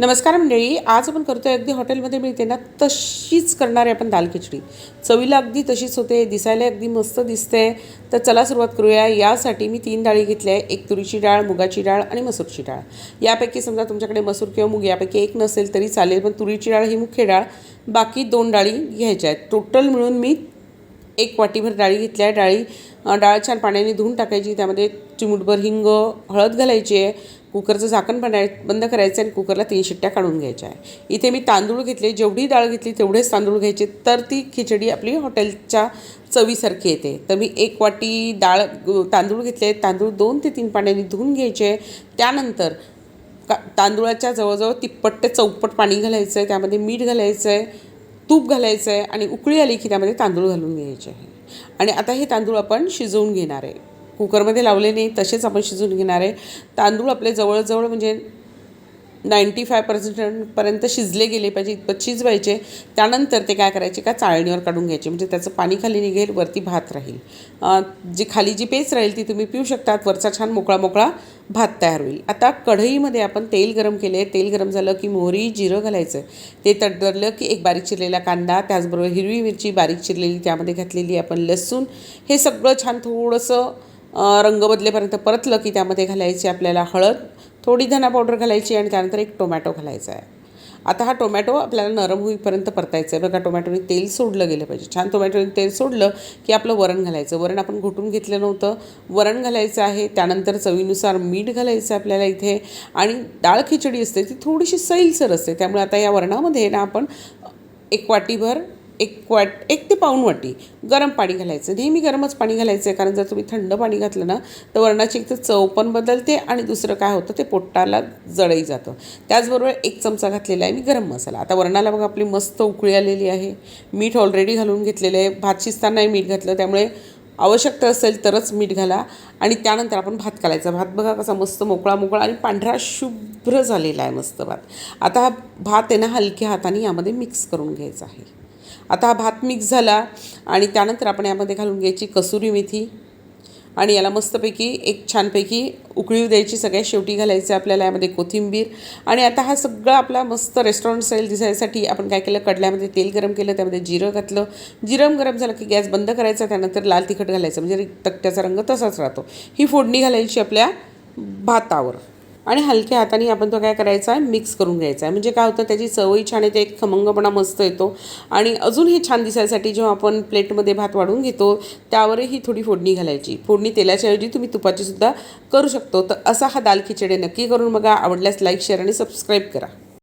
नमस्कार मंडळी आज आपण करतोय अगदी हॉटेलमध्ये मिळते ना तशीच करणारे आपण दाल खिचडी. चवीला अगदी तशीच होते दिसायला अगदी मस्त दिसते. तर चला सुरुवात करूया. यासाठी मी तीन डाळी घेतल्या आहे एक तुरीची डाळ मुगाची डाळ आणि मसूरची डाळ. यापैकी समजा तुमच्याकडे मसूर किंवा मुग यापैकी एक नसेल तरी चालेल पण तुरीची डाळ ही मुख्य डाळ. बाकी दोन डाळी घ्यायच्या आहेत. टोटल मिळून मी एक वाटीभर डाळी घेतल्या डाळी डाळ छान पाण्याने धुवून टाकायची. त्यामध्ये चिमूटभर हिंग हळद घालायची आहे. कुकरचं झाकण बनाय बंद करायचं आणि कुकरला तीन शिट्ट्या काढून घ्यायच्या आहे. इथे मी तांदूळ घेतले जेवढी डाळ घेतली तेवढेच तांदूळ घ्यायचे तर ती खिचडी आपली हॉटेलच्या चवीसारखी येते. तर मी एक वाटी डाळ तांदूळ घेतले तांदूळ दोन ते तीन पाण्याने धुवून घ्यायचे. त्यानंतर का तांदूळाच्या जवळजवळ तिप्पट ते चौपट पाणी घालायचं आहे त्यामध्ये मीठ घालायचं आहे तूप घालायचं आहे आणि उकळी आली की त्यामध्ये तांदूळ घालून घ्यायचे आहे. आणि आता हे तांदूळ आपण शिजवून घेणार आहे. कुकरमध्ये लावले नाही तसेच आपण शिजून घेणार आहे. तांदूळ आपले जवळजवळ म्हणजे नाईंटी फाय पर्सेंटपर्यंत शिजले गेले पाहिजे इतपत शिजवायचे. त्यानंतर ते काय करायचे? का चाळणीवर काढून घ्यायचे. म्हणजे त्याचं पाणी खाली निघेल वरती भात राहील. जी खाली जी पेच राहील ती तुम्ही पिऊ शकतात. वरचा छान मोकळा मोकळा भात तयार होईल. आता कढईमध्ये आपण तेल गरम केले तेल गरम झालं की मोहरी जिरं घालायचं. ते तडदरलं की एक बारीक चिरलेला कांदा त्याचबरोबर हिरवी मिरची बारीक चिरलेली त्यामध्ये घातलेली आपण लसूण. हे सगळं छान थोडंसं रंग बदलेपर्यंत परतलं की त्यामध्ये घालायची आपल्याला हळद थोडी धना पावडर घालायची आणि त्यानंतर एक टोमॅटो घालायचा आहे. आता हा टोमॅटो आपल्याला नरम होईपर्यंत परतायचं आहे. बघा टोमॅटोने तेल सोडलं गेलं पाहिजे. छान टोमॅटोने तेल सोडलं की आपलं वरण घालायचं. वरण आपण घोटून घेतलं नव्हतं. वरण घालायचं आहे त्यानंतर चवीनुसार मीठ घालायचं आहे आपल्याला इथे. आणि डाळ खिचडी असते ती थोडीशी सैलसर असते. त्यामुळे आता या वरणामध्ये ना आपण एक वाटीभर एक वाट एक ते पाऊण वाटी गरम पाणी घालायचं. नेहमी गरमच पाणी घालायचं आहे कारण जर तुम्ही थंड पाणी घातलं ना तर वरणाची एक तर चव पण बदलते आणि दुसरं काय होतं ते पोटाला जळही जातं. त्याचबरोबर एक चमचा घातलेला आहे मी गरम मसाला. आता वरणाला बघा आपली मस्त उकळी आलेली आहे. मीठ ऑलरेडी घालून घेतलेलं आहे. भात शिजतानाही मीठ घातलं त्यामुळे आवश्यकता असेल तरच मीठ घाला. आणि त्यानंतर आपण भात घालायचा. भात बघा कसा मस्त मोकळा मोकळा आणि पांढरा शुभ्र झालेला आहे मस्त भात. आता हा भात आहे ना हलक्या हाताने यामध्ये मिक्स करून घ्यायचा आहे. आता हा भात मिक्स झाला आणि त्यानंतर आपण यामध्ये घालून घ्यायची कसुरी मेथी. आणि याला मस्तपैकी एक छानपैकी उकळीव द्यायची सगळ्यात शेवटी घालायचं आपल्याला यामध्ये कोथिंबीर. आणि आता हा सगळा आपला मस्त रेस्टॉरंट स्टाईल दिसायसाठी आपण काय केलं कडल्यामध्ये तेल गरम केलं त्यामध्ये जिरं घातलं. जिरं गरम झालं की गॅस बंद करायचा त्यानंतर लाल तिखट घालायचं. म्हणजे तकट्याचा रंग तसाच राहतो. ही फोडणी घालायची आपल्या भातावर. आणि हलक्या हाताने आपण तो काय करायचा आहे? मिक्स करून घ्यायचा आहे. म्हणजे काय होतं त्याची चवही छान येते एक खमंगपणा मस्त येतो. आणि अजूनही छान दिसायसाठी जेव्हा आपण प्लेटमध्ये भात वाढून घेतो त्यावरही थोडी फोडणी घालायची. फोडणी तेलाच्याऐवजी तुम्ही तुपाची सुद्धा करू शकतो. तर असा हा दाल खिचडी नक्की करून बघा. आवडल्यास लाईक शेअर आणि सबस्क्राईब करा.